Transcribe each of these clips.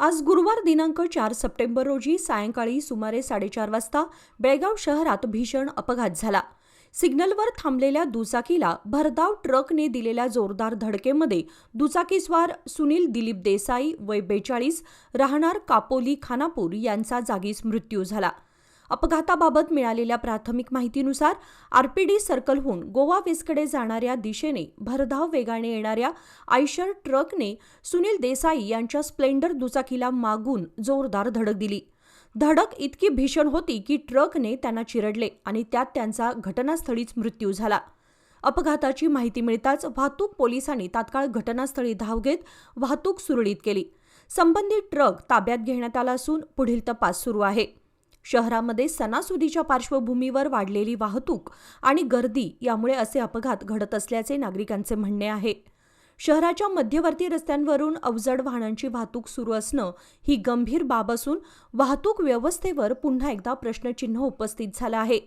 आज गुरुवार दिनांक चार सप्टेंबर रोजी सायंकाळी सुमारे साडेचार वाजता बेळगाव शहरात भीषण अपघात झाला. सिग्नलवर थांबलेल्या दुचाकीला भरधाव ट्रकने दिलेल्या जोरदार धडकेमध्ये दुचाकीस्वार सुनील दिलीप देसाई वय बेचाळीस राहणार कापोली खानापूर यांचा जागीच मृत्यू झाला. अपघाताबाबत मिळालेल्या प्राथमिक माहितीनुसार आरपीडी सर्कलहून गोवा वेस्टकडे जाणाऱ्या दिशेने भरधाव वेगाने येणाऱ्या आयशर ट्रकने सुनील देसाई यांच्या स्प्लेंडर दुचाकीला मागून जोरदार धडक दिली. धडक इतकी भीषण होती की ट्रकने त्यांना चिरडले आणि त्यात त्यांचा घटनास्थळीच मृत्यू झाला. अपघाताची माहिती मिळताच वाहतूक पोलिसांनी तात्काळ घटनास्थळी धाव घेत वाहतूक सुरळीत केली. संबंधित ट्रक ताब्यात घेण्यात आला असून पुढील तपास सुरू आहे. शहरामध्ये सणासुदीच्या पार्श्वभूमीवर वाढलेली वाहतूक आणि गर्दी यामुळे असे अपघात घडत असल्याचे नागरिकांचे म्हणणे आहे. शहराच्या मध्यवर्ती रस्त्यांवरून अवजड वाहनांची वाहतूक सुरू असणं ही गंभीर बाब असून वाहतूक व्यवस्थेवर पुन्हा एकदा प्रश्नचिन्ह उपस्थित झालं आहे.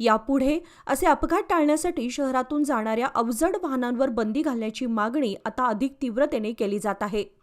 यापुढे असे अपघात टाळण्यासाठी शहरातून जाणाऱ्या अवजड वाहनांवर बंदी घालण्याची मागणी आता अधिक तीव्रतेने केली जात आहे.